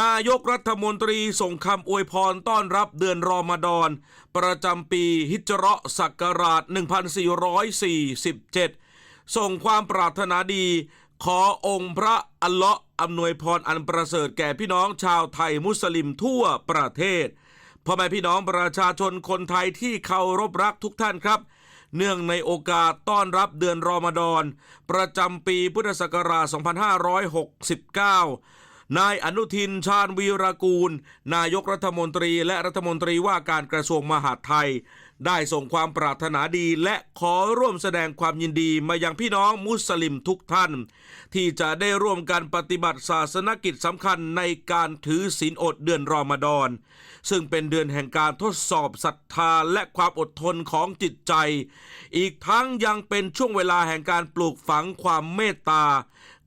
นายกรัฐมนตรีส่งคำอวยพรต้อนรับเดือนรอมฎอน ประจำปีฮิจเราะศักราช 1447 ส่งความปรารถนาดี ขอองค์พระอัลเลาะห์อำนวยพรอันประเสริฐแก่พี่น้องชาวไทยมุสลิมทั่วประเทศพ่อแม่พี่น้องประชาชนคนไทยที่เคารพรักทุกท่านครับ เนื่องในโอกาสต้อนรับเดือนรอมฎอน ประจำปีพุทธศักราช 2569 นายอนุทินชาญวีรกูล นายกรัฐมนตรีและรัฐมนตรีว่าการกระทรวงมหาดไทย ได้ส่งความปรารถนาดีและขอร่วมแสดงความยินดีมายังพี่น้องมุสลิมทุกท่าน ที่จะได้ร่วมกันปฏิบัติศาสนกิจสำคัญในการถือศีลอดเดือนรอมฎอน ซึ่งเป็นเดือนแห่งการทดสอบศรัทธาและความอดทนของจิตใจ อีกทั้งยังเป็นช่วงเวลาแห่งการปลูกฝังความเมตตา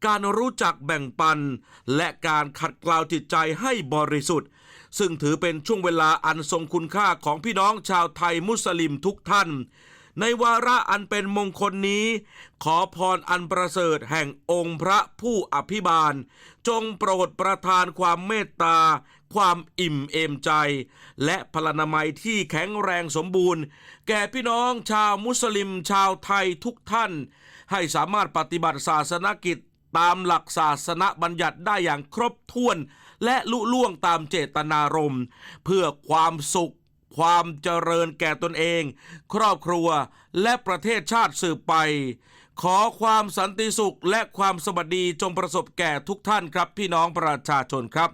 การรู้จักแบ่งปัน และการขัดเกลาจิตใจให้บริสุทธิ์ ซึ่งถือเป็นช่วงเวลาอันทรงคุณค่าของพี่น้องชาวไทยมุสลิมทุกท่าน ในวาระอันเป็นมงคลนี้ ขอพรอันประเสริฐแห่งองค์พระผู้อภิบาล จงโปรดประทานความเมตตา ความอิ่มเอมใจ และพลานามัยที่แข็งแรงสมบูรณ์ แก่พี่น้องชาวมุสลิมชาวไทยทุกท่านให้สามารถปฏิบัติศาสนกิจ ตามหลักศาสนบัญญัติได้อย่างครบถ้วน และลุล่วงตามเจตนารมณ์ เพื่อความสุข ความเจริญแก่ตนเอง ครอบครัวและประเทศชาติสืบไป ขอความสันติสุขและความสวัสดีจงประสบแก่ทุกท่านครับพี่น้องประชาชนครับ